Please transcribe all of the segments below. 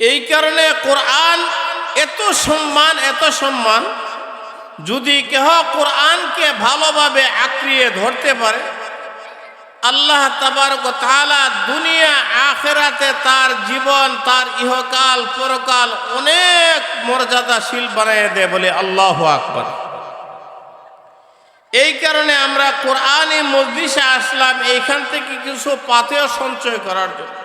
এই কারণে কোরআন এত সম্মান এত সম্মান, যদি কেহ কোরআনকে ভালোভাবে আঁকড়িয়ে ধরতে পারে, আল্লাহ তাবারক তাআলা দুনিয়া আখেরাতে তার জীবন, তার ইহকাল, পরকাল অনেক মর্যাদাশীল বানিয়ে দেয় বলে আল্লাহ আকবর। এই কারণে আমরা কোরআনে মজলিসে আসলাম, এইখান থেকে কিছু পাতেও সঞ্চয় করার জন্য।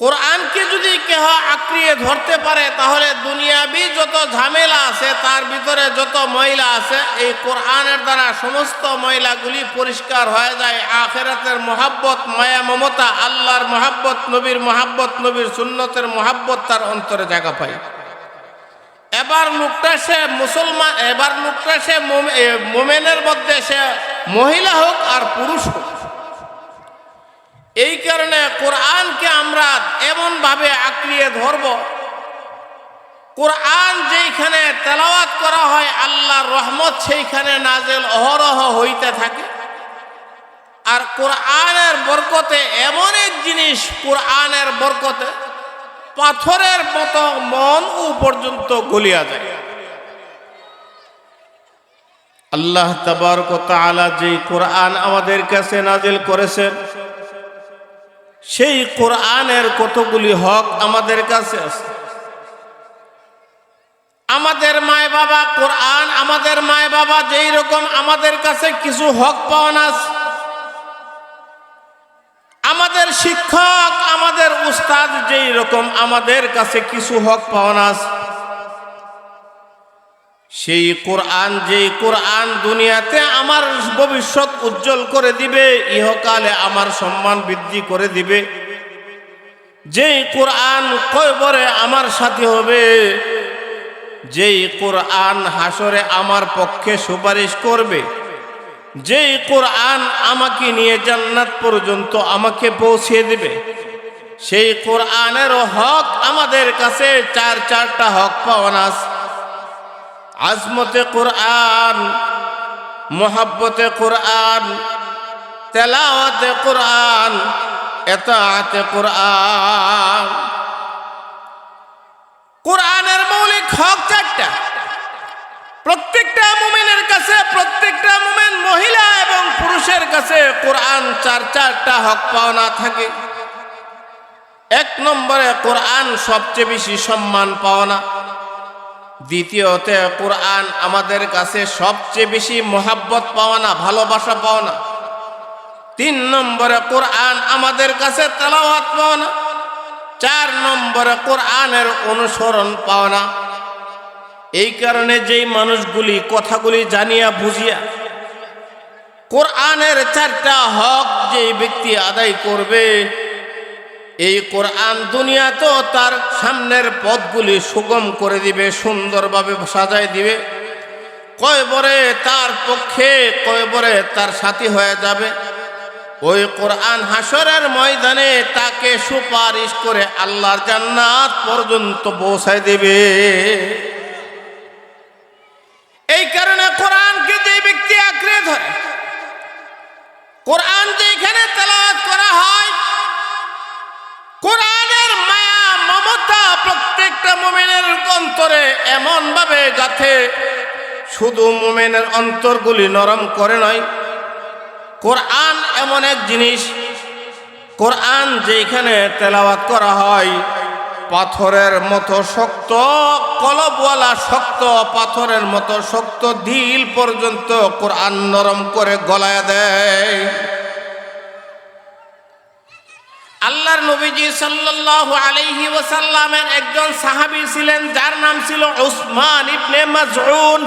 কোরআনকে যদি কেহ আঁকড়িয়ে ধরতে পারে, তাহলে দুনিয়াবি যত ঝামেলা আছে, তার ভিতরে যত ময়লা আছে, এই কোরআনের দ্বারা সমস্ত ময়লাগুলি পরিষ্কার হয়ে যায়। আখেরাতের মহাব্বত, মায়া, মমতা, আল্লাহর মহাব্বত, নবীর মহাব্বত, নবীর সুন্নতের মহাব্বত তার অন্তরে জায়গা পায়। এবার লোকটা সে মুসলমান, এবার লোকটা সে মোমেনের মধ্যে সে মহিলা হোক আর পুরুষ হোক এই কারণে কোরআনকে আমরা এমনভাবে আঁকড়িয়ে ধরব। কোরআন যেইখানে তেলাওয়াত করা হয়, আল্লাহর রহমত সেইখানে নাজেল অহরহ হইতে থাকে। আর কোরআনের বরকতে এমন এক জিনিস কোরআনের বরকতে, পাথরের মতো মন ও পর্যন্ত গলিয়া যায়। আল্লাহ তাবারক তাআলা যে কোরআন আমাদের কাছে নাজিল করেছেন সেই কোরআনের কতগুলি হক আমাদের কাছে আছে? আমাদের মায় বাবা কোরআন, আমাদের মায় বাবা যেই রকম আমাদের কাছে কিছু হক পাওয়ান আছে। আমাদের শিক্ষক, আমাদের উস্তাদ যেই রকম আমাদের কাছে কিছু হক পাওয়ান আছে। সেই কোরআন, যেই কোরআন দুনিয়াতে আমার ভবিষ্যৎ উজ্জ্বল করে দিবে, ইহকালে আমার সম্মান বৃদ্ধি করে দিবে। যেই কোরআন কয়বরে আমার সাথে হবে, যেই কোরআন হাসরে আমার পক্ষে সুপারিশ করবে, যেই কোরআন আমাকে নিয়ে জান্নাত পর্যন্ত আমাকে পৌঁছে দিবে, সেই কোরআনেরও হক আমাদের কাছে, চার চারটা হক পাওয়ান আছে আজমতে কোরআন, মোহাব্বতে কোরআন, তেলাওয়াতে কোরআন এতাতে কোরআন। কোরআনের মৌলিক হক চারটা। প্রত্যেকটা মুমিনের কাছে, প্রত্যেকটা মুমিন মহিলা এবং পুরুষের কাছে কোরআন চার চারটা হক পাওনা থাকে। এক নম্বরে কোরআন সবচেয়ে বেশি সম্মান পাওনা। দ্বিতীয়তে, কোরআন আমাদের কাছে সবচেয়ে বেশি মোহাব্বত পাওয়া না, ভালোবাসা পাওয়া না। তিন নম্বরে, কোরআন আমাদের কাছে তেলাওয়াত পাওয়া না। চার নম্বরে, কোরআনের অনুসরণ পাওয়া না। এই কারণে যেই মানুষগুলি কথাগুলি জানিয়া বুঝিয়া কোরআনের চারটা হক যেই ব্যক্তি আদায় করবে এই কোরআন দুনিয়াতেও তার সামনের পথগুলি সুগম করে দিবে, সুন্দরভাবে সাজায় দিবে। কয়বরে তার পক্ষে কয়বরে তার সাথী হয়ে যাবে। ওই কোরআন হাসরের ময়দানে তাকে সুপারিশ করে আল্লাহর জান্নাত পর্যন্ত পৌঁছায় দেবে। এই কারণে কোরআনকে যে ব্যক্তি আঁকড়ে ধরে, কোরআন যেখানে তেলাওয়াত করা হয় কোরআনের মায়া, মমতা প্রত্যেকটা মোমেনের অন্তরে এমন ভাবে গাথে শুধু মোমেনের অন্তরগুলি নরম করে নয়, কোরআন এমন এক জিনিস, কোরআন যেখানে তেলাওয়াত করা হয়, পাথরের মতো শক্ত কলবওয়ালা, শক্ত পাথরের মতো শক্ত দিল পর্যন্ত কোরআন নরম করে গলায় দেয়। আল্লাহর নবীজি সাল্লাল্লাহু আলাইহি ওয়াসাল্লামের একজন সাহাবী ছিলেন, যার নাম ছিল উসমান ইবনে মাজউন।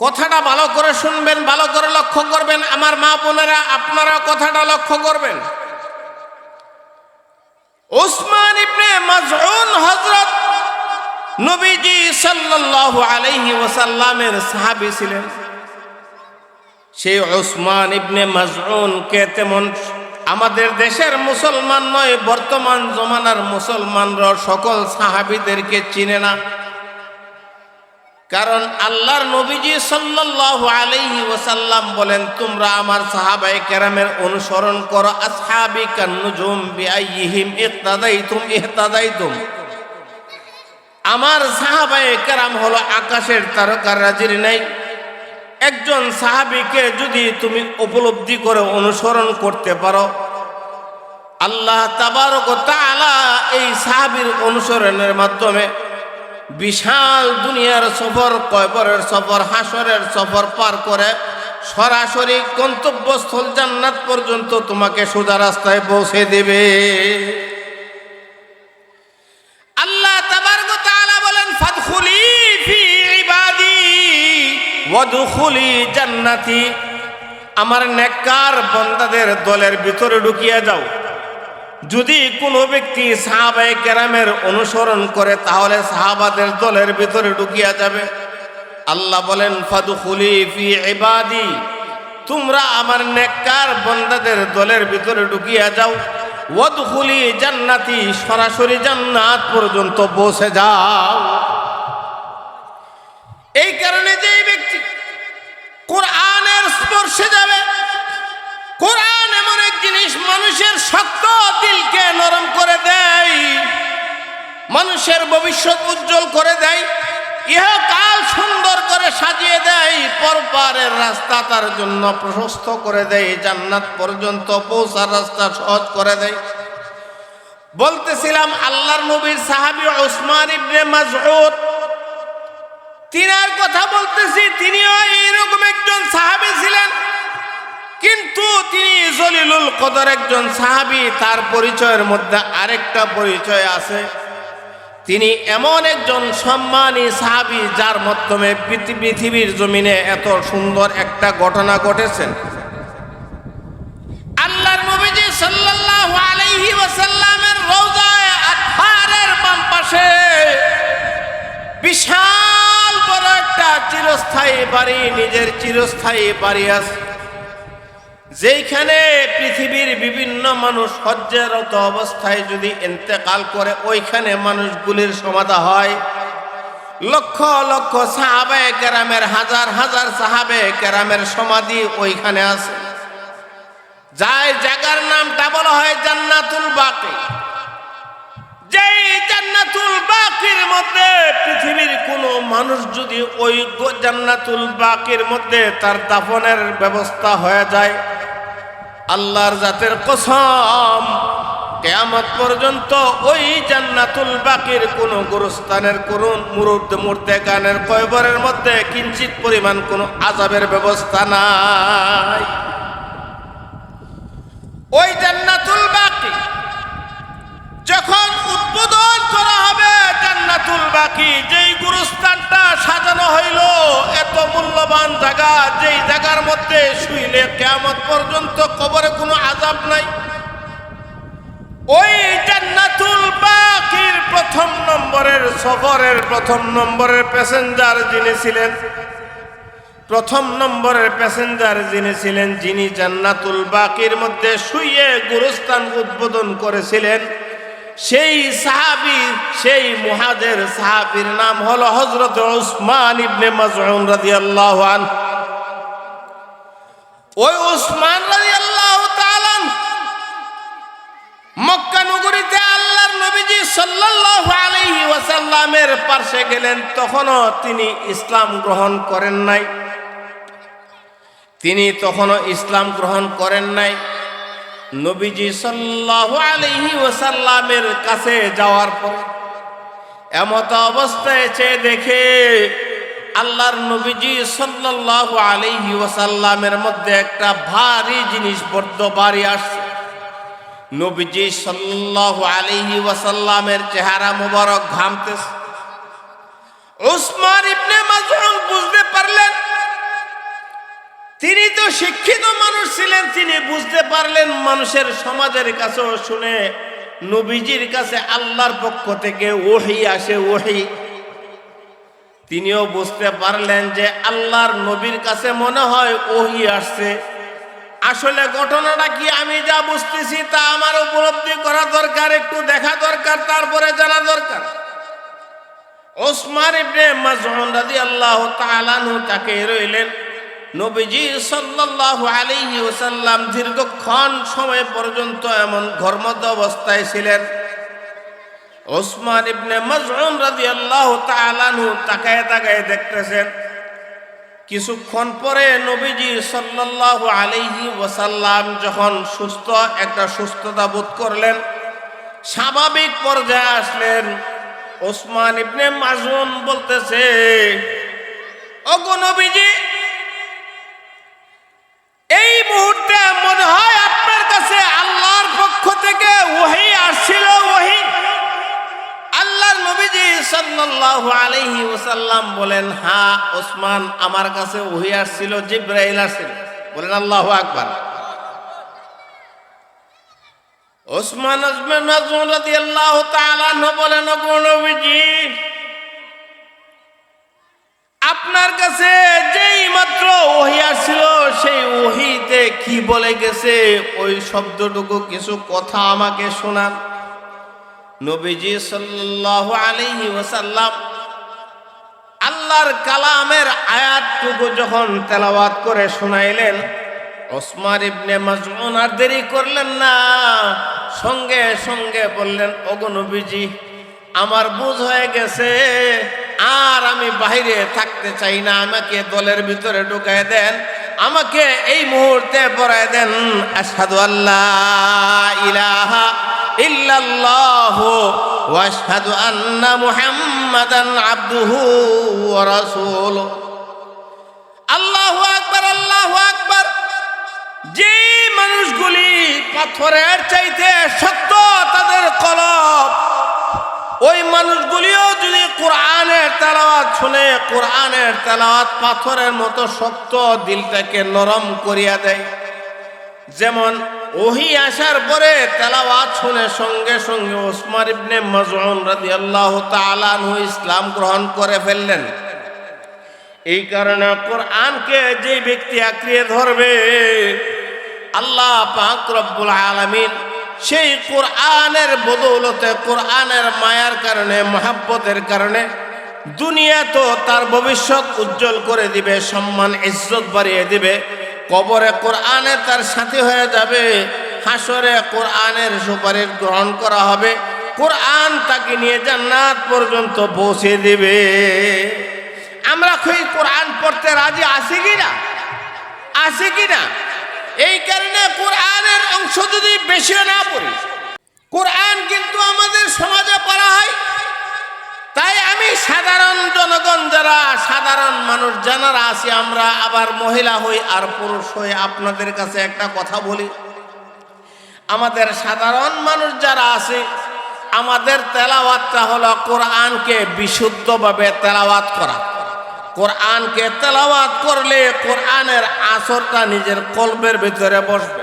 কথাটা ভালো করে শুনবেন, ভালো করে লক্ষ্য করবেন। আমার মা বোনেরা, আপনারা কথাটা লক্ষ্য করবেন। উসমান ইবনে মাজউন হযরত নবীজি সাল্লাল্লাহু আলাইহি ওয়াসাল্লামের সাহাবী ছিলেন। সেই ওসমান ইবনে মাজউনকে তেমন, আমাদের দেশের মুসলমান নয়, বর্তমান জমানার মুসলমানরা সকল সাহাবিদেরকে চিনে না। কারণ আল্লাহর নবীজি সাল্লাল্লাহু আলাইহি ওয়াসাল্লাম বলেন, তোমরা আমার সাহাবায়ে কেরামের অনুসরণ করো, আসহাবি কান্নুজুম বিআইহিম ইক্তাদাইতুম ইহতাদাইতুম। আমার সাহাবায়ে কেরাম হলো আকাশের তারকার রাজির নাই। একজন সাহাবীকে যদি তুমি উপলব্ধি করে অনুসরণ করতে পারো, আল্লাহ তাআলা এই সাহাবীর অনুসরণের মাধ্যমে বিশাল দুনিয়ার সফর কয়বরের সফর হাসরের সফর পার করে সরাসরি গন্তব্যস্থল জান্নাত পর্যন্ত তোমাকে সোজা রাস্তায় পৌঁছে দেবে। ওয়াদখুলি জান্নাতি। আমার নেককার বান্দাদের দলের ভিতরে ঢুকিয়ে যাও যদি কোনো ব্যক্তি সাহাবায়ে কেরামের অনুসরণ করে, তাহলে সাহাবাদের দলের ভিতরে ঢুকিয়া যাবে। আল্লাহ বলেন, ফাদখুলি ফি ইবাদি। তোমরা আমার নেককার বন্দাদের দলের ভিতরে ঢুকিয়া যাও। ওয়াদখুলি জান্নাতি, সরাসরি জান্নাত পর্যন্ত পৌঁছে যাও। এই কারণে যে ব্যক্তি কোরআনের স্পর্শে যাবে, কোরআন এমন এক জিনিস মানুষের শক্ত দিলকে নরম করে দেয়, মানুষের ভবিষ্যৎ উজ্জ্বল করে দেয় ইহকাল সুন্দর করে সাজিয়ে দেয়, পরপারের রাস্তা তার জন্য প্রশস্ত করে দেয়, জান্নাত পর্যন্ত পৌঁছার রাস্তা সহজ করে দেয়। বলতেছিলাম, আল্লাহর নবীর সাহাবি ওসমান ইবনে মাসউদ তিনার কথা বলতেছি, তিনিও এইরকম একজন সাহাবী ছিলেন। কিন্তু তিনি জলিলুল কদর একজন সাহাবী, তার পরিচয়ের মধ্যে আরেকটা পরিচয় আছে। তিনি এমন একজন সম্মানী সাহাবী, যার মাধ্যমে পৃথি- পৃথিবীর জমিনে এত সুন্দর একটা ঘটনা ঘটেছেন আল্লাহর নবীজি সাল্লাল্লাহু আলাইহি ওয়াসাল্লামের রওজায় আঠারের বাম পাশে বিশাল চিরস্থায়ী বাড়ি, নিজের চিরস্থায়ী বাড়ি আছে। যেইখানে পৃথিবীর বিভিন্ন মানুষ হজ্জেরত অবস্থায় যদি ইন্তেকাল করে, ওইখানে মানুষগুলির সমাধা হয়। লক্ষ লক্ষ সাহাবে কেরামের, হাজার হাজার সাহাবে কেরামের সমাধি ওইখানে আছে। যাই জায়গার নামটা বলা হয় জান্নাতুল বাকি। যেই জান্নাতুল বাকির মধ্যে পৃথিবীর কোনো মানুষ যদি ওই জান্নাতুল বাকির মধ্যে তার দাফনের ব্যবস্থা হয়ে যায়, আল্লাহর জাতের কসম, কেয়ামত পর্যন্ত ওই জান্নাতুল বাকির কোনো গুরুস্থানের, কোন মুরুদ, মূর্তে, গানের কয়বরের মধ্যে কিঞ্চিত পরিমাণ কোনো আজাবের ব্যবস্থা নাই। ওই জান্নাতুল বাকি যখন উদ্বোধন করা হবে জান্নাতুল বাকি, যেই গুরুস্থানটা সাজানো হইল, এত মূল্যবান জায়গা, যেই জায়গার মধ্যে শুইলে কেয়ামত পর্যন্ত কবরে কোনো আজাব নাই। ওই জান্নাতুল বাকির প্রথম নম্বরের সফরের প্রথম নম্বরের প্যাসেঞ্জার যিনি ছিলেন, প্রথম নম্বরের প্যাসেঞ্জার যিনি ছিলেন, যিনি জান্নাতুল বাকির মধ্যে শুয়ে গুরুস্থান উদ্বোধন করেছিলেন সেই সাহাবি, সেই মুহাজের সাহাবির নাম হলো হজরত উসমান ইবনে মাজউন রাদিয়াল্লাহু আন। ওই উসমান রাদিয়াল্লাহু তাআলা মক্কা নগরীতে আল্লাহর নবীজি সাল্লাল্লাহু আলাইহি ওয়াসাল্লামের পাশে গেলেন, তখনও তিনি ইসলাম গ্রহণ করেন নাই। তিনি তখনও ইসলাম গ্রহণ করেন নাই। নবীজি সাল্লাল্লাহু আলাইহি ওয়াসাল্লামের কাছে যাওয়ার পর এমত অবস্থায় চেয়ে দেখে আল্লাহর নবীজি সাল্লাল্লাহু আলাইহি ওয়াসাল্লামের মধ্যে একটা ভারী জিনিস বড্ড ভারী আসছে। নবীজি সাল্লাল্লাহু আলাইহি ওয়াসাল্লামের চেহারা মুবারক ঘামতেছে। উসমান ইবনে মাজউন বুঝতে পারলেন তিনি তো শিক্ষিত মানুষ ছিলেন, তিনি বুঝতে পারলেন মানুষের সমাজের কাছেও শুনে নবীজির কাছে আল্লাহর পক্ষ থেকে ওহি আসে, ওহি। তিনিও বুঝতে পারলেন যে আল্লাহর নবীর কাছে মনে হয় ওহি আসছে। আসলে ঘটনাটা কি আমি যা বুঝতেছি তা আমার উপলব্ধি করা দরকার, একটু দেখা দরকার, তারপরে জানা দরকার। ওসমান ইবনে মাজউন রাদিয়াল্লাহু তাআলা তাকে রইলেন। নবীজি সাল্লাল্লাহু আলাইহি ওয়াসাল্লাম দীর্ঘক্ষণ সময় পর্যন্ত এমন ঘর্মদ অবস্থায় ছিলেন। ওসমান ইবনে মাজউন রাদিয়াল্লাহু তাআলা আনহু তাকায় তাকায় দেখতেছেন। কিছুক্ষণ পরে নবীজি সাল্লাল্লাহু আলাইহি ওয়াসাল্লাম যখন সুস্থ, একটা সুস্থতা বোধ করলেন, স্বাভাবিক পর্যায়ে আসলেন। ওসমান ইবনে মাজুন বলতেছে, ওগো নবীজি এই মুহূর্তে মনে হয় আপনার কাছে আল্লাহর পক্ষ থেকে ওহি আসছিল, ওহি। আল্লাহর নবীজি সাল্লাল্লাহু আলাইহি ওয়াসাল্লাম বলেন হ্যাঁ ওসমান আমার কাছে ওহি আসছিল, জিব্রাইল আসছিল। বলেন, আল্লাহু আকবার। ওসমান আজমান নাজম রাদিয়াল্লাহু তাআলা বলেন, ওগো নবীজি, আপনার কাছে যেই মাত্র ওহি আসছিল, সেই ওহিতে কি বলে গেছে? ওই শব্দটুকু কিছু কথা আমাকে শোনান। নবীজি সাল্লাল্লাহু আলাইহি ওয়াসাল্লাম আল্লাহর কালামের আয়াতটুকু যখন তেলাওয়াত করে শোনাইলেন, ওসমান ইবনে মাজমুন আর দেরি করলেন না। সঙ্গে সঙ্গে বললেন, ওগো নবীজি, আমার বুঝ হয়ে গেছে আর আমি বাইরে থাকতে চাই না। আমাকে দলের ভিতরে ঢুকায় দেন। আমাকে এই মুহূর্তে পড়ায় দেন। আসাদু আল্লাহ ইলাহা ইল্লাল্লাহ ওয়াশহাদু আন্না মুহাম্মাদান আবদুহু ওয়া আল্লাহু আকবার আল্লাহু আকবার। যে মানুষগুলি পাথরের চাইতে সত্য তাদের কলব ওই মানুষগুলিও যদি কোরআনের তেলাওয়াত শুনে, কোরআনের তেলাওয়াত পাথরের মতো শক্ত দিলটাকে নরম করিয়া দেয়। যেমন ওহি আসার পরে তেলাওয়াত শুনে সঙ্গে সঙ্গে ওসমান ইবনে মাজউন রাদিয়াল্লাহু তাআলা ইসলাম গ্রহণ করে ফেললেন। এই কারণে কোরআনকে যে ব্যক্তি আঁকড়িয়ে ধরবে, আল্লাহ পাক রব্বুল আলামিন সেই কোরআনের বদৌলতে, কোরআনের মায়ার কারণে, মহাব্বতের কারণে দুনিয়া তো তার ভবিষ্যৎ উজ্জ্বল করে দিবে, সম্মান, ইজ্জত বাড়িয়ে দিবে। কবরে কোরআনে তার সাথী হয়ে যাবে হাসরে কোরআনের সুপারিশ গ্রহণ করা হবে। কোরআন তাকে নিয়ে জান্নাত পর্যন্ত পৌঁছে দিবে। আমরা খুবই কোরআন পড়তে রাজি আছি কিনা? আছি কিনা? এই কারণে কোরআনের অংশ যদি বেশি না পড়ি, কোরআন কিন্তু আমাদের সমাজে পড়া হয়। তাই আমি সাধারণ জনগণ যারা, সাধারণ মানুষ যারা আছি, আমরা আবার মহিলা হই আর পুরুষ হই, আপনাদের কাছে একটা কথা বলি। আমাদের সাধারণ মানুষ যারা আছে, আমাদের তেলাওয়াতটা হলো কোরআনকে বিশুদ্ধভাবে তেলাওয়াত করা। কোরআনকে তেলাওয়াত করলে কোরআনের আসরটা নিজের কল্পের ভিতরে বসবে।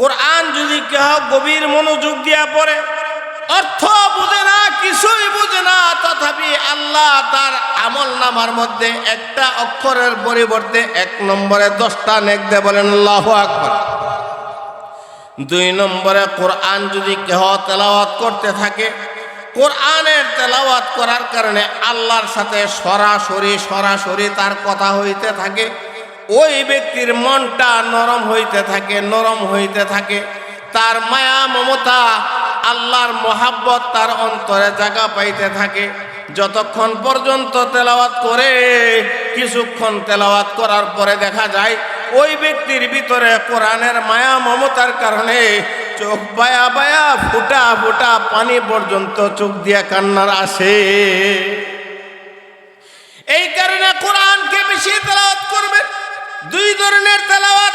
কোরআন যদি কেহ গভীর মনোযোগ দিয়া পড়ে, অর্থ বুঝে না, কিছুই বুঝে না, তথাপি আল্লাহ তার আমল নামার মধ্যে একটা অক্ষরের পরিবর্তে এক নম্বরে দশটা নেক দে বলেন, আল্লাহ আকবর। দুই নম্বরে কোরআন যদি কেহ তেলাওয়াত করতে থাকে কোরআনের তেলাওয়াত করার কারণে আল্লাহর সাথে সরাসরি সরাসরি তার কথা হইতে থাকে। ওই ব্যক্তির মনটা নরম হইতে থাকে, নরম হইতে থাকে। তার মায়া, মমতা, আল্লাহর মোহাব্বত তার অন্তরে জায়গা পাইতে থাকে। যতক্ষণ পর্যন্ত তেলাওয়াত করে, কিছুক্ষণ তেলাওয়াত করার পরে দেখা যায়, ওই ব্যক্তির ভিতরে কোরআনের মায়া, মমতার কারণে চোখ বায়া বায়া, ফুটা ফুটা পানি পর্যন্ত চোখ দিয়া কান্নার আসে। এই কারণে কোরআনকে বেশি তেলাওয়াত করবেন। দুই ধরনের তেলাওয়াত।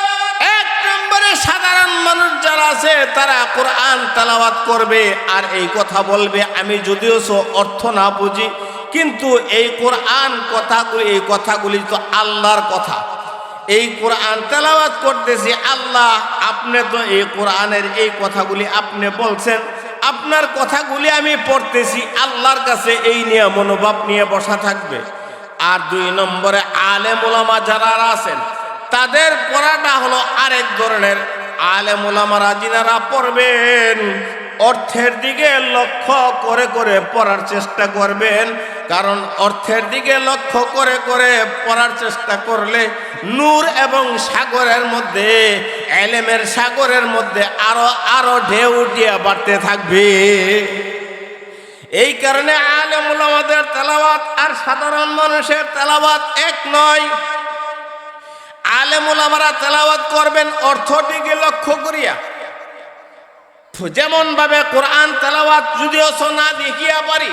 এক নম্বরে সাধারণ মানুষ যারা আছে, তারা কোরআন তেলাওয়াত করবে আর এই কথা বলবে। আমি যদিও অর্থ না বুঝি, কিন্তু এই কোরআন কথাগুলি, এই কথাগুলি তো আল্লাহর কথা। এই কোরআন তেলাওয়াত করতেছি, আল্লাহ আপনি তো এই কোরআনের এই কথাগুলি আপনি বলছেন, আপনার কথাগুলি আমি পড়তেছি, আল্লাহর কাছে এই নিয়ে মনোভাব নিয়ে বসা থাকবে। আর দুই নম্বরে আলেম ওলামা যারা আছেন, তাদের পড়াটা হলো আরেক ধরনের। আলেম ওলামারা যিনারা পড়বেন অর্থের দিকে লক্ষ্য করে করে পড়ার চেষ্টা করবেন। কারণ অর্থের দিকে লক্ষ্য করে করে পড়ার চেষ্টা করলে নূর এবং সাগরের মধ্যে, এলেমের সাগরের মধ্যে আরও আরও ঢেউ উঠিয়া বাড়তে থাকবে। এই কারণে আলেমুল আমাদের তেলাওয়াত আর সাধারণ মানুষের তেলাওয়াত এক নয়। আলেমুল আমরা তেলাওয়াত করবেন অর্থ দিকে লক্ষ্য করিয়া। যেমন ভাবে কোরআন তেলাওয়াত যদিও না দেখিয়া পারি,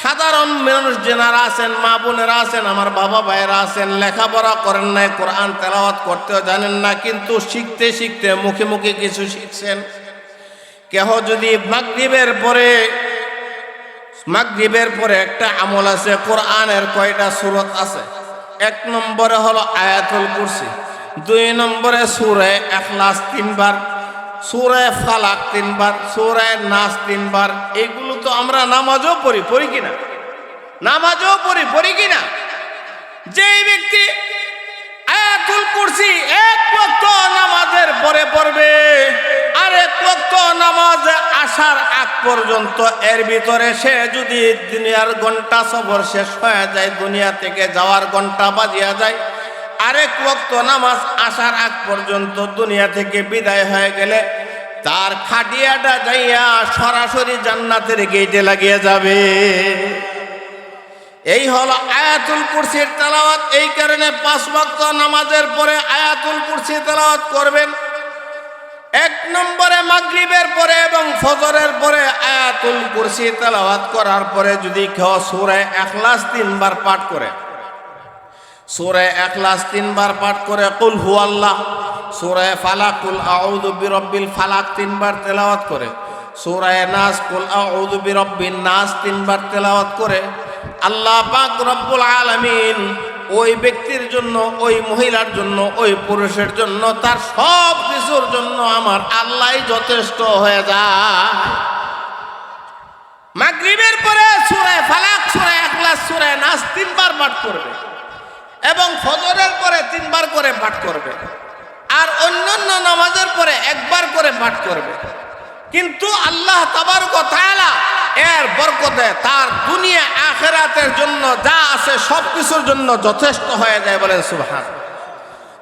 সাধারণ মানুষ যেনারা আছেন, মা বোনেরা আছেন, আমার বাবা ভাইয়েরা আছেন, লেখাপড়া করেন নাই, কোরআন তেলাওয়াত করতেও জানেন না, কিন্তু শিখতে শিখতে মুখে মুখে কিছু শিখছেন। কেহ যদি মাগরিবের পরে মাগরিবের পরে একটা আমল আছে, কোরআনের কয়টা সুরত আছে? এক নম্বরে হলো আয়াতুল কুরসি, দুই নম্বরে সুরে এক এখলাস তিনবার সুরে ফালাক তিনবার সুরে নাচ তিনবার, এগুলো তো আমরা নামাজও পড়ি পড়ি কিনা নামাজও পড়ি পড়ি কিনা যে ব্যক্তি নামাজের পরে পড়বে, আর নামাজ আসার আগ পর্যন্ত এর ভিতরে সে যদি দুনিয়ার ঘণ্টা সফর শেষ হয়ে যায়, দুনিয়া থেকে যাওয়ার ঘণ্টা বাজিয়া যায় আরেক ওয়াক্ত নামাজ আসার আগ পর্যন্ত দুনিয়া থেকে বিদায় হয়ে গেলে তার খাটিয়াটা যাইয়া সরাসরি জান্নাতের গেটে লাগিয়ে যাবে। এই হলো আয়াতুল কুরসির তেলাওয়াত। এই কারণে পাঁচ ওয়াক্ত নামাজের পরে আয়াতুল কুরসি তেলাওয়াত করবেন। এক নম্বরে মাগরিবের পরে এবং ফজরের পরে আয়াতুল কুরসি তেলাওয়াত করার পরে যদি কেউ সূরা এখলাস তিনবার পাঠ করে সূরা এখলাস তিনবার পাঠ করে কুল হু আল্লাহ সূরা ফালাক কুল আউযু বিরাব্বিল ফালাক তিনবার তেলাওয়াত করে, সূরা নাস কুল আউযু বিরাব্বিন নাস তিনবার তেলাওয়াত করে, আল্লাহ পাক রব্বুল আলামিন ওই ব্যক্তির জন্য, ওই মহিলার জন্য, ওই পুরুষের জন্য, তার সব কিছুর জন্য আমার আল্লাহ যথেষ্ট হয়ে যায়। মাগরিবের পরে সুরায় ফালাক সুরায় একলাস সুরায় নাস তিনবার পাঠ করবে। এবং ফজরের পরে তিনবার করে পাঠ করবে। আর অন্যান্য নামাজের পরে একবার করে পাঠ করবে। কিন্তু আল্লাহ তাবার তাআলা এর বরকতে তার দুনিয়া আখেরাতের জন্য যা আছে সব কিছুর জন্য যথেষ্ট হয়ে যায় বলেন সুবহান।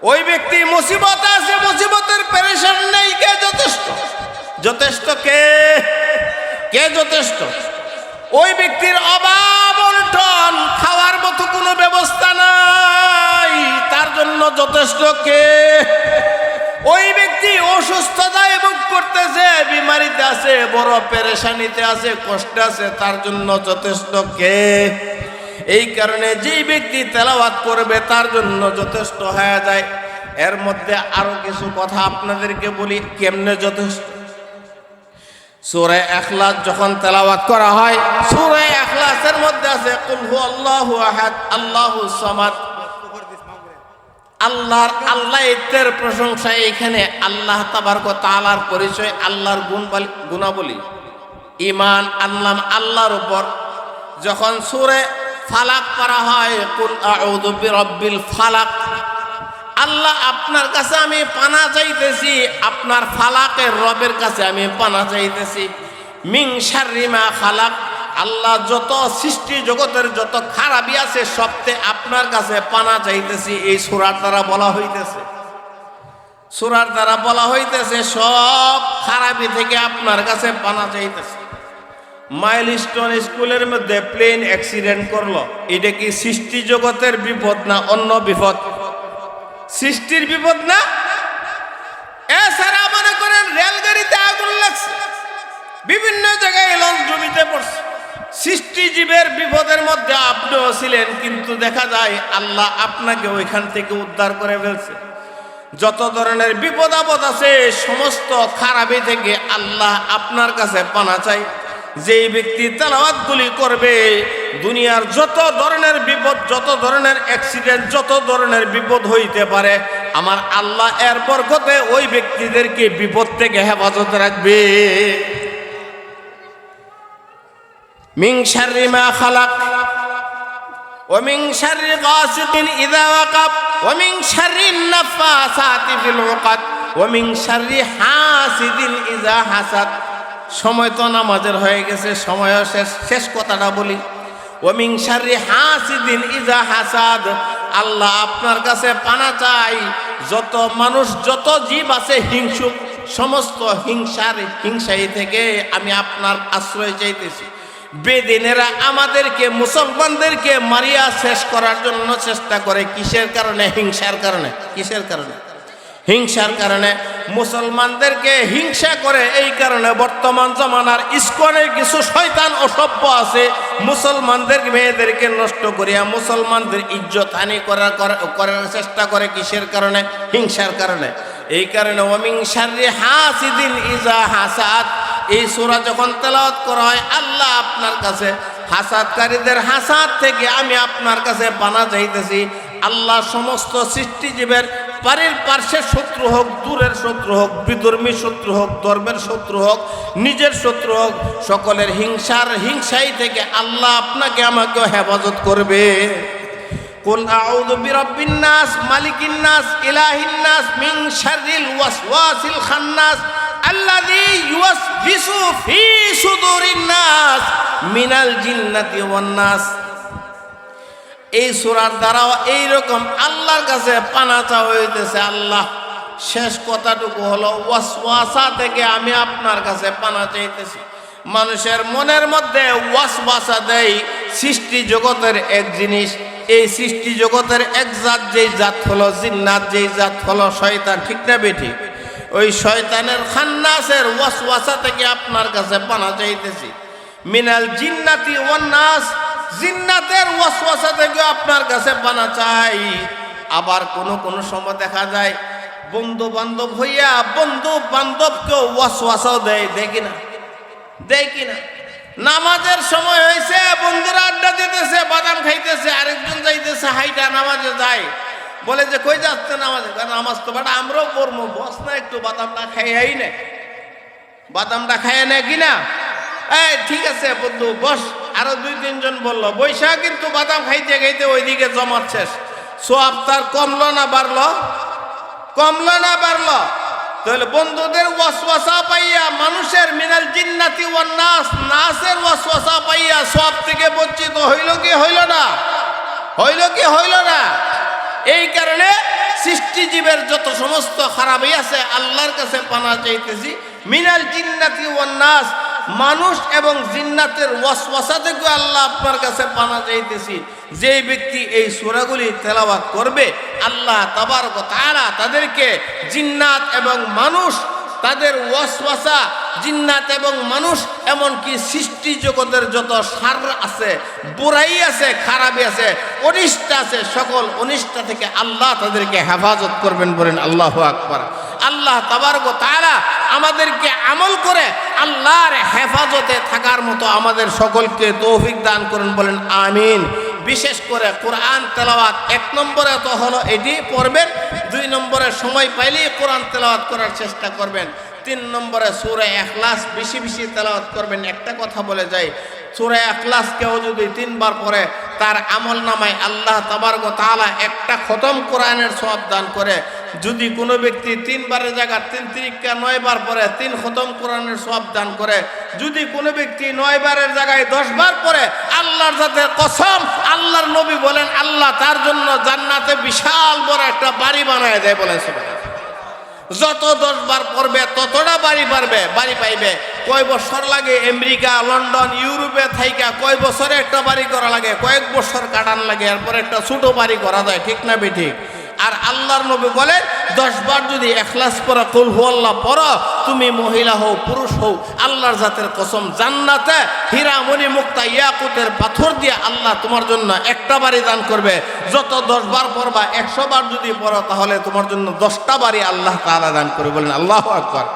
ওই ব্যক্তি মুসিবত আছে, মুসিবতের পেরেশান নেই, কে যথেষ্ট? যথেষ্ট কে? কে যথেষ্ট? ওই ব্যক্তির অভাব অনটন খাওয়ার মতো কোনো ব্যবস্থা নাই। তার জন্য যথেষ্ট কে? ওই ব্যক্তি অসুস্থতায় ভোগ করতেছে, বিমারিতে আছে, বড় পেরেশানিতে আছে, কষ্টে আছে, তার জন্য যথেষ্ট কে? এই কারণে যেই ব্যক্তি তেলাওয়াত করবে, তার জন্য যথেষ্ট হয়ে যায়। এর মধ্যে আরও কিছু কথা আপনাদেরকে বলি, কেমনে যথেষ্ট? সুরে এখলাস যখন তেলাওয়াত করা হয়, সুরে এখলাসের মধ্যে আছে, কুল হু আল্লাহু আহাদ, আল্লাহু সামাদ। আল্লাহর আল্লাহ এর প্রশংসা এখানে আল্লাহ তাবারক তাআলার পরিচয়, আল্লাহর গুণ গুণাবলী। ইমান আল্লাম আল্লাহর উপর। যখন সুরে ফালাক করা হয়, কুল আউযু বিরাব্বিল ফালাক। আল্লাহ, আপনার কাছে আমি পানা চাইতেছি, আপনার ফালাকের রবের কাছে আমি পানা চাইতেছি। মিং শারিমা খালাক। আল্লাহ যত সৃষ্টি জগতের যত খারাপই আছে, সবতে আপনার কাছে পানা চাইতেছি, এই সুরার দ্বারা বলা হইতেছে। সুরার দ্বারা বলা হইতেছে, সব খারাপি থেকে আপনার কাছে পানা চাইতেছে। মাইল স্টোন স্কুলের মধ্যে প্লেন অ্যাক্সিডেন্ট করল। এটা কি সৃষ্টি জগতের বিপদ না অন্য বিপদ? সৃষ্টির বিপদ না? এছাড়া মনে করেন, রেলগাড়িতে আগুন লাগছে। বিভিন্ন জায়গায় লঞ্চ জমিতে পড়ছে। সৃষ্টিজীবের বিপদের মধ্যে আপনিও ছিলেন, কিন্তু দেখা যায় আল্লাহ আপনাকে ওইখান থেকে উদ্ধার করে ফেলছে। যত ধরনের বিপদ আপদ আছে, সমস্ত খারাপি থেকে আল্লাহ আপনার কাছে পানা চাই। যেই ব্যক্তি তেলাওয়াতগুলি করবে, দুনিয়ার যত ধরনের বিপদ, যত ধরনের অ্যাক্সিডেন্ট যত ধরনের বিপদ হইতে পারে, আমার আল্লাহ এর বরকতে ওই ব্যক্তিদেরকে বিপদ থেকে হেফাজত রাখবে। মিং শাররি মা খালাক ومن شر غاسق إذا وقب ومن شر النفاثات في العقد ومن شر حاسد إذا حسد সময় তো নামাজের হয়ে গেছে সময়ও শেষ শেষ কথাটা বলি ওমিং শারি হাসিদিন ইজা হাসাদ আল্লাহ আপনার কাছে পানা চাই যত মানুষ যত জীব আছে হিংসুক সমস্ত হিংসার হিংসাই থেকে আমি আপনার আশ্রয় চাইতেছি বেদিনেরা আমাদেরকে, মুসলমানদেরকে মারিয়া শেষ করার জন্য চেষ্টা করে। কিসের কারণে? হিংসার কারণে। কিসের কারণে? হিংসার কারণে। মুসলমানদেরকে হিংসা করে, এই কারণে বর্তমান জমানার ইস্কনে কিছু শয়তান অসভ্য আছে। মুসলমানদের মেয়েদেরকে নষ্ট করিয়া মুসলমানদের ইজ্জত হানি করার করা- করার চেষ্টা করে কিসের কারণে? হিংসার কারণে। এই কারণে শাররি হাসিদিন ইজা হাসাদ এই সূরা যখন তেলাওয়াত করা হয়, আল্লাহ আপনার কাছে হাসাদকারীদের হাসাদ থেকে আমি আপনার কাছে পানা চাইতেছি আল্লাহ সমস্ত সৃষ্টিজীবের পারের পার্শ্বের শত্রু হোক, দূরের শত্রু হোক বিধর্মী শত্রু হোক, ধর্মের শত্রু হোক, নিজের শত্রু হোক, সকলের হিংসার হিংসাই থেকে আল্লাহ আপনাকে আমাকেও হেফাজত করবে। কুল আউযু বিরাব্বিন নাস, মালিকিন নাস, ইলাহিন নাস, মিন শাররিল ওয়াসওয়াসিল খান্নাস। আল্লাযী ইউওয়াসবিসু ফি সুদুরিন নাস মিনাল জিন্নাতি ওয়ান নাস। এই সুরার দ্বারাও এইরকম আল্লাহর কাছে পানা চাওয়া হইতেছে, আল্লাহ। শেষ কথাটুকু হলো, ওয়াসওয়াসা থেকে আমি আপনার কাছে পানা চাইতেছি। মানুষের মনের মধ্যে ওয়াসওয়াসা দেয় সৃষ্টি জগতের এক জিনিস। এই সৃষ্টি জগতের এক জাত যেই জাত হলো জিন্নাত, যেই জাত হলো শয়তান, ঠিক না বেঠিক? ওই শয়তানের খান্নাসের ওয়াসওয়াসা থেকে আপনার কাছে পানা চাইতেছি। মিনাল জিন্নাতি ওয়ান নাস জিন্নাতের ওয়াসওয়াসা থেকে আপনার কাছে পানা চাই। আবার কোন কোন সময় দেখা যায় বন্ধু বান্ধব হইয়া বন্ধু বান্ধবকেও ওয়াসওয়াসাও দেয় দেখি না দেখি না নামাজের সময় হয়েছে বন্ধুরা আড্ডা দিতেছে, বাদাম খাইতেছে, আরেকজন যাইতেছে, হাইটা নামাজে যায়। বলে যে কই যাচ্ছে নামাজে? "কয়, নামাজ তো বাটা আমরাও পড়ব বস না একটু বাদামটা খাইয়াই নে। বাদামটা খাইয়া নে কিনা এই ঠিক আছে বন্ধু বস। আরও দুই তিনজন বলল বৈশাখ কিন্তু বাদাম খাইতে খাইতে ওইদিকে জমাত শেষ। সোয়াব তার কমলো না বাড়লো। কমলো না বাড়লো। তাহলে বন্ধুদের ওয়াসওয়াসা পাইয়া মানুষের মিনাল জিন্নাতি ওয়ান নাস নাসের ওয়াসওয়াসা পাইয়া সব থেকে বঞ্চিত হইল কি হইল না? হইল কি হইল না? এই কারণে সৃষ্টিজীবের যত সমস্ত খারাপই আছে, আল্লাহর কাছে পানা চাইতেছি। মিনাল জিন্নাতি ওয়ান্নাস মানুষ এবং জিন্নাতের ওয়াসওয়াসা থেকে আল্লাহ আপনার কাছে পানা চাইতেছি। যে ব্যক্তি এই সুরাগুলি তেলাওয়াত করবে, আল্লাহ তাবার তাআলা তাদেরকে জিন্নাত এবং মানুষ তাদের ওয়াসওয়াসা জিন্নাত এবং মানুষ, এমনকি সৃষ্টি জগতের যত সার আছে বুড়াই আছে, খারাপই আছে, অনিষ্ট আছে, সকল অনিষ্ট থেকে আল্লাহ তাদেরকে হেফাজত করবেন বলেন আল্লাহ আকবার। আল্লাহ তাবারক তারা আমাদেরকে আমল করে আল্লাহর হেফাজতে থাকার মতো আমাদের সকলকে তৌফিক দান করেন বলেন, আমিন। বিশেষ করে কোরআন তেলাওয়াত এক নম্বরে তো হলো এটি পড়বেন, দুই নম্বরে সময় পাইলেই কোরআন তেলাওয়াত করার চেষ্টা করবেন, তিন নম্বরে সুরে এখলাস বেশি বেশি তেলাওয়াত করবেন, একটা কথা বলে যাই, সুরে এখলাস কেউ যদি তিনবার পরে তার আমল নামায় আল্লাহ তাবারগ তাহলে একটা খতম কোরআনের সব দান করে যদি কোনো ব্যক্তি তিনবারের জায়গা, তিন তিরিকা নয় বার পরে, তিন খতম কোরআনের সব দান করে, যদি কোনো ব্যক্তি নয় বারের জায়গায় দশ বার পরে আল্লাহর সাথে কসম, আল্লাহর নবী বলেন, আল্লাহ তার জন্য জান্নাতে বিশাল বড় একটা বাড়ি বানায় দেয় সুবহানাল্লাহ। যত দশ বার পড়বে, ততটা বাড়ি পারবে, বাড়ি পাইবে কয় বছর লাগে আমেরিকা, লন্ডন, ইউরোপে থাইকা, কয় বছরে একটা বাড়ি করা লাগে, কয়েক বছর কাটান লাগে, এরপর একটা ছোট বাড়ি করা যায়, ঠিক না বে ঠিক আর আল্লাহর নবী বলে, দশ বার যদি এখলাস পড়া, কুল হু আল্লাহ পড়ো, তুমি মহিলা হও, পুরুষ হও, আল্লাহর জাতের কসম জান্নাতে হীরা মণি মুক্তা, ইয়াকুতের পাথর দিয়ে আল্লাহ তোমার জন্য একটা বাড়ি দান করবে। যত দশ বার পড়বা, একশো বার যদি পড়ো, তাহলে তোমার জন্য দশটা বাড়ি আল্লাহ তালা দান করবে বলেন, আল্লাহ আকবার।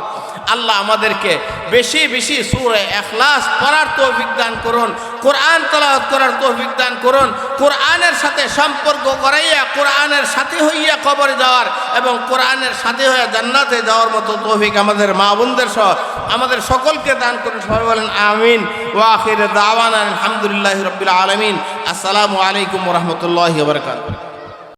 আল্লাহ আমাদেরকে বেশি বেশি সুরে এখলাস পড়ার তৌফিক দান করুন, কোরআন তেলাওয়াত করার তৌফিক দান করুন, কোরআনের সাথে সম্পর্ক করাইয়া কোরআনের সাথে হইয়া কবরে যাওয়ার এবং কোরআনের সাথে হয়ে জান্নাতে যাওয়ার মতো তৌফিক আমাদের মা বোনদের সহ আমাদের সকলকে দান করুন, সবাই বলেন আমিন। ওয়াখির দাওয়ান আলহামদুলিল্লাহ রবিল আলমিন। আসসালামু আলাইকুম রহমতুল্লাহ বরকাত